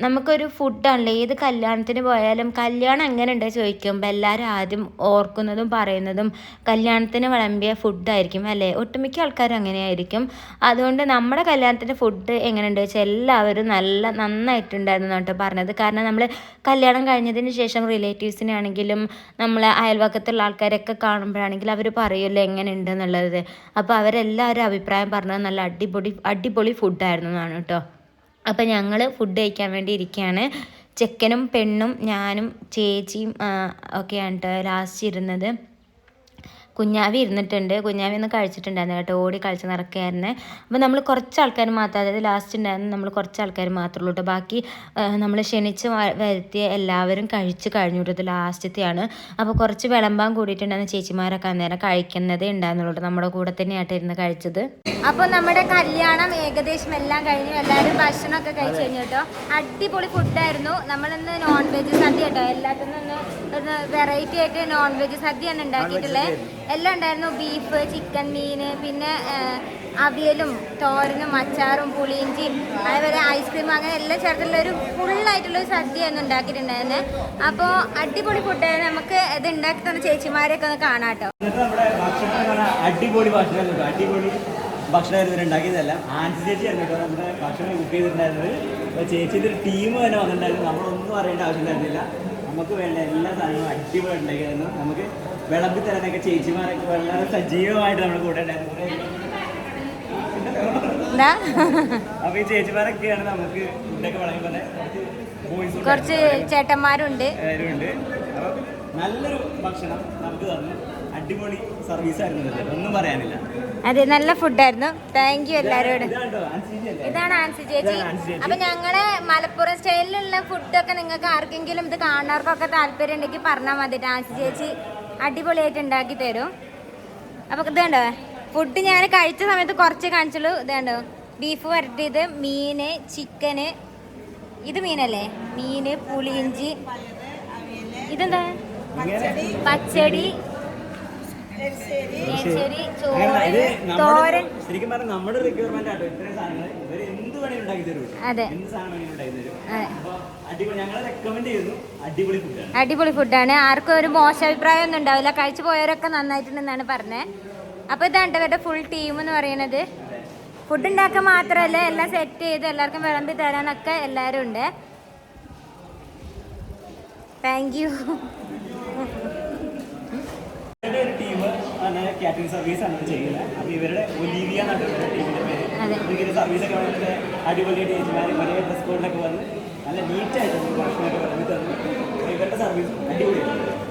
Speaker 3: നമുക്കൊരു ഫുഡാണല്ലോ ഏത് കല്യാണത്തിന് പോയാലും കല്യാണം എങ്ങനെയുണ്ട് ചോദിക്കുമ്പോൾ എല്ലാവരും ആദ്യം ഓർക്കുന്നതും പറയുന്നതും കല്യാണത്തിന് വിളമ്പിയ ഫുഡായിരിക്കും അല്ലേ? ഒട്ടുമിക്ക ആൾക്കാരും അങ്ങനെയായിരിക്കും. അതുകൊണ്ട് നമ്മുടെ കല്യാണത്തിന്റെ ഫുഡ് എങ്ങനെയുണ്ട് വെച്ചാൽ എല്ലാവരും നല്ല നന്നായിട്ടുണ്ടായിരുന്നു കേട്ടോ പറഞ്ഞത്. കാരണം നമ്മൾ കല്യാണം കഴിഞ്ഞതിന് ശേഷം റിലേറ്റീവ്സിനെ ആണെങ്കിലും നമ്മൾ അയൽവക്കത്തുള്ള ആൾക്കാരൊക്കെ കാണുമ്പോഴാണെങ്കിൽ അവർ പറയുമല്ലോ എങ്ങനെയുണ്ട് എന്നുള്ളത്. അപ്പോൾ അവരെല്ലാവരും അഭിപ്രായം പറഞ്ഞത് നല്ല അടിപൊളി അടിപൊളി ഫുഡായിരുന്നു എന്നാണ് കേട്ടോ അപ്പം ഞങ്ങൾ ഫുഡ് കഴിക്കാൻ വേണ്ടി ഇരിക്കുകയാണ്. ചെക്കനും പെണ്ണും ഞാനും ചേച്ചിയും ഒക്കെയാണ് കേട്ടോ ലാസ്റ്റ് ഇരുന്നത്. കുഞ്ഞാവി ഇരുന്നിട്ടുണ്ട്. കുഞ്ഞാവി ഒന്ന് കഴിച്ചിട്ടുണ്ടായിരുന്നു കേട്ടോ. ഓടി കളിച്ച് നടക്കുകയായിരുന്നു. അപ്പോൾ നമ്മൾ കുറച്ച് ആൾക്കാർ മാത്രം അതായത് ലാസ്റ്റ് ഉണ്ടായിരുന്നു നമ്മൾ കുറച്ച് ആൾക്കാർ മാത്രമേ ഉള്ളൂ കേട്ടോ. ബാക്കി നമ്മൾ ക്ഷണിച്ച് വരുത്തിയ എല്ലാവരും കഴിച്ച് കഴിഞ്ഞു കേട്ടോ. ലാസ്റ്റത്തെയാണ് അപ്പോൾ കുറച്ച് വിളമ്പാൻ കൂടിയിട്ടുണ്ടായിരുന്നു ചേച്ചിമാരൊക്കെ അന്നേരം കഴിക്കുന്നതേ ഉണ്ടായിരുന്നുള്ളൂ കേട്ടോ. നമ്മുടെ കൂടെ തന്നെയായിട്ട് ഇരുന്ന് കഴിച്ചത്.
Speaker 2: അപ്പോൾ നമ്മുടെ കല്യാണം ഏകദേശം എല്ലാം കഴിഞ്ഞു. എല്ലാവരും ഭക്ഷണമൊക്കെ കഴിച്ചു കഴിഞ്ഞു കേട്ടോ. അടിപൊളി ഫുഡായിരുന്നു നമ്മളിന്ന് നോൺ വെജ് സദ്യ കേട്ടോ. എല്ലാത്തിനും ഒന്ന് വെറൈറ്റി ആയിട്ട് നോൺ വെജ് സദ്യയാണ് ഉണ്ടാക്കിയിട്ടുള്ളത് എല്ലാം ഉണ്ടായിരുന്നു. ബീഫ് ചിക്കൻ മീൻ പിന്നെ അവിയലും തോരനും അച്ചാറും പുളിയിഞ്ചിയും അതേപോലെ ഐസ്ക്രീം അങ്ങനെ എല്ലാം ചേർത്തുള്ള ഒരു ഫുള്ളായിട്ടുള്ള ഒരു സദ്യയാണ് ഉണ്ടാക്കിയിട്ടുണ്ടായിരുന്നത് അപ്പോൾ അടിപൊളി ഫുഡായിരുന്നു നമുക്ക് ഇത് ഉണ്ടാക്കി തന്ന ചേച്ചിമാരെയൊക്കെ ഒന്ന് കാണാം കേട്ടോ.
Speaker 1: നമ്മുടെ ഭക്ഷണം എന്ന് അടിപൊളി ഭക്ഷണം അടിപൊളി ഭക്ഷണമായിരുന്നു ഉണ്ടാക്കിയതല്ല. ആൻസി ചേച്ചി ആണ് കേട്ടോ. നമ്മുടെ ഭക്ഷണം കുക്ക് ചെയ്തിട്ടുണ്ടായിരുന്നത്. ചേച്ചിയുടെ ഒരു ടീം തന്നെ വന്നിട്ടുണ്ടായിരുന്നു. നമ്മളൊന്നും അറിയേണ്ട ആവശ്യമുണ്ടായിരുന്നില്ല നമുക്ക് വേണ്ട എല്ലാ സാധനങ്ങളും അടിപൊളി ഉണ്ടാക്കിയായിരുന്നു നമുക്ക് വിളമ്പി തരാനൊക്കെ ചേച്ചിമാരൊക്കെ വളരെ സജീവമായിട്ട് നമ്മുടെ കൂടെ അപ്പോൾ ഈ ചേച്ചിമാരൊക്കെയാണ് നമുക്ക് ഫുഡൊക്കെ വളരെ
Speaker 2: കുറച്ച് ചേട്ടന്മാരുണ്ട്.
Speaker 1: നല്ലൊരു ഭക്ഷണം നമുക്ക് തന്നു. അടിപൊളി സർവീസ് ആയിരുന്നു ഒന്നും പറയാനില്ല.
Speaker 2: അതെ നല്ല ഫുഡായിരുന്നു താങ്ക് യു
Speaker 1: എല്ലാരോടും?
Speaker 2: ഇതാണ് ആൻസി ചേച്ചി
Speaker 1: ഇതാണ് ആൻസി ചേച്ചി.
Speaker 2: അപ്പൊ ഞങ്ങളെ മലപ്പുറം സ്റ്റൈലിലുള്ള ഫുഡൊക്കെ നിങ്ങൾക്ക് ആർക്കെങ്കിലും ഇത് കാണുന്നവർക്കൊക്കെ താല്പര്യം ഉണ്ടെങ്കിൽ പറഞ്ഞാൽ മതി ആൻസി ചേച്ചി. അടിപൊളിയായിട്ട് ഉണ്ടാക്കി തരും അപ്പൊ ഇത് കണ്ടോ? ഫുഡ് ഞാൻ കഴിച്ച സമയത്ത് കുറച്ച് കാണിച്ചുള്ളൂ. ഇതുണ്ടോ ബീഫ് വരട്ടിയത് മീന് ചിക്കന് ഇത് മീനല്ലേ? മീന് പുളിയിഞ്ചി ഇതെന്താ? പച്ചടി അതെ.
Speaker 1: അടിപൊളി അടിപൊളി ഫുഡാണ്
Speaker 2: അടിപൊളി ആർക്കും ഒരു മോശം അഭിപ്രായം ഒന്നും ഉണ്ടാവില്ല. കഴിച്ചു പോയവരൊക്കെ നന്നായിട്ടുണ്ടെന്നാണ് പറഞ്ഞത് അപ്പോൾ ഇതാണ് ഇവരുടെ ഫുൾ ടീം എന്ന് പറയുന്നത്. ഫുഡ് ഉണ്ടാക്കാൻ മാത്രമല്ല എല്ലാം സെറ്റ് ചെയ്ത് എല്ലാവർക്കും വിളമ്പി തരാനൊക്കെ എല്ലാരും ഉണ്ട്. താങ്ക് യു
Speaker 1: കാറ്ററിംഗ് സർവീസ് ആണ് ചെയ്യുന്നത്. അപ്പൊ ഇവരുടെ ഒലീവിയ ടീമിന്റെ പേര്. വന്നിട്ട് അടിപൊളിയായിട്ട് ഒരേ ഡ്രസ് കോഡിലൊക്കെ വന്ന്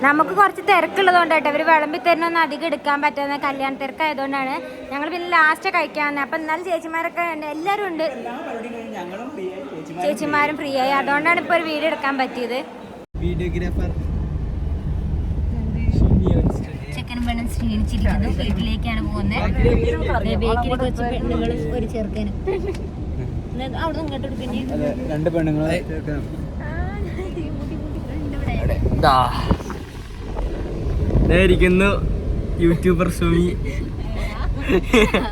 Speaker 2: നമുക്ക് കുറച്ച് തിരക്കുള്ളതുകൊണ്ടായിട്ട് അവർ വിളമ്പി തരുന്നൊന്നും അധികം എടുക്കാൻ പറ്റുന്ന കല്യാണ തിരക്കായതുകൊണ്ടാണ് ഞങ്ങൾ പിന്നെ ലാസ്റ്റ് കഴിക്കാന്ന് അപ്പൊ എന്നാലും ചേച്ചിമാരൊക്കെ ഉണ്ട് എല്ലാവരും ഉണ്ട്. ചേച്ചിമാരും ഫ്രീ ആയി. അതുകൊണ്ടാണ് ഇപ്പൊ ഒരു വീഡിയോ എടുക്കാൻ പറ്റിയത്.
Speaker 1: വീഡിയോഗ്രാഫർ
Speaker 2: ചെക്കനും പെണ്ണും ക്ഷീണിച്ചിരിക്കുന്നു. വീട്ടിലേക്കാണ് പോകുന്നത്. ബേക്കിൽ കൊച്ചു പെണ്ണുങ്ങളും ഒരു ചെറുക്കനും. അവിടെ ഇങ്ങോട്ട് എടുക്കുന്നേ
Speaker 1: രണ്ട് പെണ്ണുങ്ങളെ ഇരിക്കുന്നു യൂട്യൂബർ സുമി.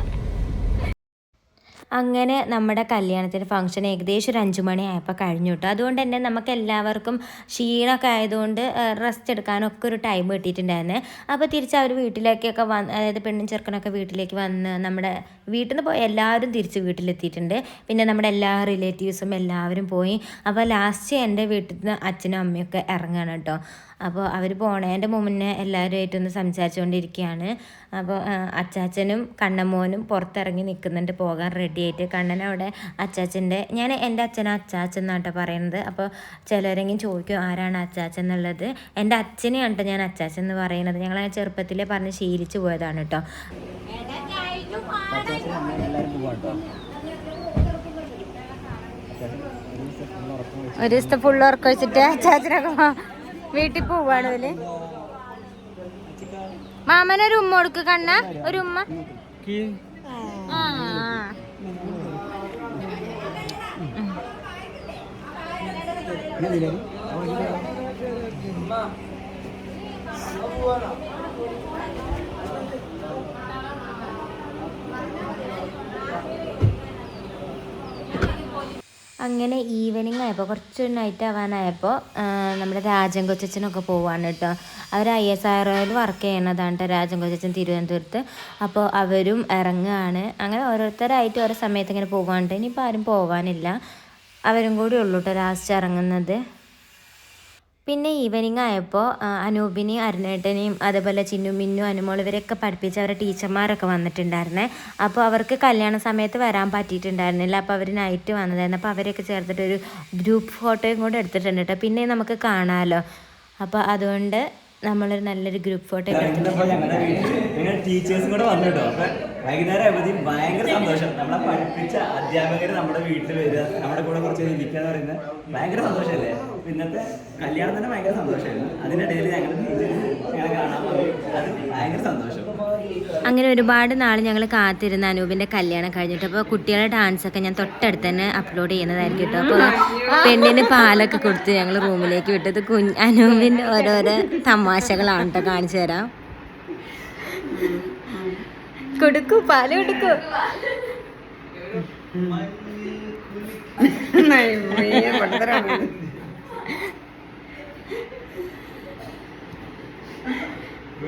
Speaker 3: അങ്ങനെ നമ്മുടെ കല്യാണത്തിന്റെ ഫംഗ്ഷൻ ഏകദേശം ഒരു അഞ്ചു മണിയായപ്പോൾ കഴിഞ്ഞു കേട്ടോ അതുകൊണ്ട് തന്നെ നമുക്ക് എല്ലാവർക്കും ക്ഷീണമൊക്കെ ആയതുകൊണ്ട് റെസ്റ്റ് എടുക്കാനൊക്കെ ഒരു ടൈം കിട്ടിയിട്ടുണ്ടായിരുന്നു. അപ്പോൾ തിരിച്ച് അവർ വീട്ടിലേക്കൊക്കെ വന്ന് അതായത് പെണ്ണും ചെറുക്കനൊക്കെ വീട്ടിലേക്ക് വന്ന് നമ്മുടെ വീട്ടിൽ നിന്ന് പോയി എല്ലാവരും തിരിച്ച് വീട്ടിലെത്തിയിട്ടുണ്ട്. പിന്നെ നമ്മുടെ എല്ലാ റിലേറ്റീവ്സും എല്ലാവരും പോയി. അപ്പോൾ ലാസ്റ്റ് എന്റെ വീട്ടിൽ നിന്ന് അച്ഛനും അമ്മയൊക്കെ ഇറങ്ങുകയാണ് കേട്ടോ അപ്പോൾ അവർ പോണേന്റെ മുന്നേ എല്ലാവരുമായിട്ടൊന്ന് സംസാരിച്ചുകൊണ്ടിരിക്കുകയാണ്. അപ്പോൾ അച്ചാച്ചനും കണ്ണമ്മോനും പുറത്തിറങ്ങി നിൽക്കുന്നുണ്ട്. പോകാൻ റെഡിയായിട്ട് കണ്ണൻ അവിടെ അച്ചാച്ചന്റെ ഞാൻ എന്റെ അച്ഛനെ അച്ചാച്ചൻ എന്നാട്ടോ പറയുന്നത്. അപ്പോൾ ചിലരെങ്കിലും ചോദിക്കും ആരാണ് അച്ചാച്ചൻ എന്നുള്ളത്? എന്റെ അച്ഛനെയാണ് കേട്ടോ ഞാൻ അച്ചാച്ചൻ എന്ന് പറയുന്നത്. ഞങ്ങൾ ചെറുപ്പത്തിലേ പറഞ്ഞ് ശീലിച്ചു പോയതാണ് കേട്ടോ.
Speaker 2: ഒരു ദിവസത്തെ ഫുള്ള് ഉറക്കം വെച്ചിട്ട് ചാച്ചനൊക്കെ മാ- വീട്ടിൽ പോവാണ് ഇതിൽ. മാമനൊരു ഉമ്മ കൊടുക്ക് കണ്ണ. ഒരു ഉമ്മ. ആ
Speaker 3: അങ്ങനെ ഈവനിങ് ആയപ്പോൾ കുറച്ച് നൈറ്റ് ആവാനായപ്പോൾ നമ്മുടെ രാജൻ കൊച്ചച്ഛനൊക്കെ പോവാണ് കേട്ടോ. അവർ ഐ എസ് ആർ ഒയിൽ വർക്ക് ചെയ്യണതാണ് കേട്ടോ രാജൻ കൊച്ചച്ചൻ തിരുവനന്തപുരത്ത്. അപ്പോൾ അവരും ഇറങ്ങുകയാണ് അങ്ങനെ ഓരോരുത്തരായിട്ട് ഓരോ സമയത്ത് ഇങ്ങനെ പോകാണ്ട് ഇനിയിപ്പോൾ ആരും പോകാനില്ല അവരും കൂടി ഉള്ളൂ കേട്ടോ ലാസ്റ്റ് ഇറങ്ങുന്നത്. പിന്നെ ഈവനിങ് ആയപ്പോൾ അനൂപിനെയും അരുണേട്ടനെയും അതേപോലെ ചിന്നു മിന്നു അനുമോൾ ഇവരെയൊക്കെ പഠിപ്പിച്ച അവരുടെ ടീച്ചർമാരൊക്കെ വന്നിട്ടുണ്ടായിരുന്നേ. അപ്പോൾ അവർക്ക് കല്യാണ സമയത്ത് വരാൻ പറ്റിയിട്ടുണ്ടായിരുന്നില്ല. അപ്പോൾ അവർ നൈറ്റ് വന്നതായിരുന്നു. അപ്പോൾ അവരെയൊക്കെ ചേർത്തിട്ട് ഒരു ഗ്രൂപ്പ് ഫോട്ടോയും കൂടെ എടുത്തിട്ടുണ്ട് കേട്ടോ പിന്നെ നമുക്ക് കാണാമല്ലോ അപ്പോൾ അതുകൊണ്ട് നമ്മളൊരു നല്ലൊരു ഗ്രൂപ്പ് ഫോട്ടോ
Speaker 1: ടീച്ചേഴ്സും കൂടെ വന്നു കേട്ടോ അപ്പൊ വൈകുന്നേരം അവധി ഭയങ്കര സന്തോഷം. നമ്മളെ പഠിപ്പിച്ച അധ്യാപകർ നമ്മുടെ വീട്ടിൽ വരിക നമ്മുടെ കൂടെ കുറച്ച് ഇരിക്കുക എന്ന് പറയുന്നത് ഭയങ്കര സന്തോഷമല്ലേ? ഇന്നത്തെ കല്യാണം തന്നെ ഭയങ്കര സന്തോഷമായിരുന്നു. അതിനിടയിൽ ഞങ്ങളുടെ ടീച്ചേഴ്സ് ഞങ്ങളെ കാണാൻ അത് ഭയങ്കര സന്തോഷം.
Speaker 3: അങ്ങനെ ഒരുപാട് നാൾ ഞങ്ങൾ കാത്തിരുന്ന അനൂപിന്റെ കല്യാണം കഴിഞ്ഞിട്ട് അപ്പോൾ കുട്ടികളുടെ ഡാൻസ് ഒക്കെ ഞാൻ തൊട്ടടുത്ത് തന്നെ അപ്ലോഡ് ചെയ്യുന്നതായിരിക്കും കേട്ടോ അപ്പോൾ പെണ്ണിന് പാലൊക്കെ കൊടുത്ത് ഞങ്ങൾ റൂമിലേക്ക് വിട്ടത് കുഞ്ഞ് അനൂപിന്റെ ഓരോരോ തമാശകളാണ് കേട്ടോ കാണിച്ചു തരാം. കൊടുക്കൂ പാൽ കൊടുക്കൂ.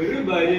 Speaker 1: ഒരു ഭാര്യ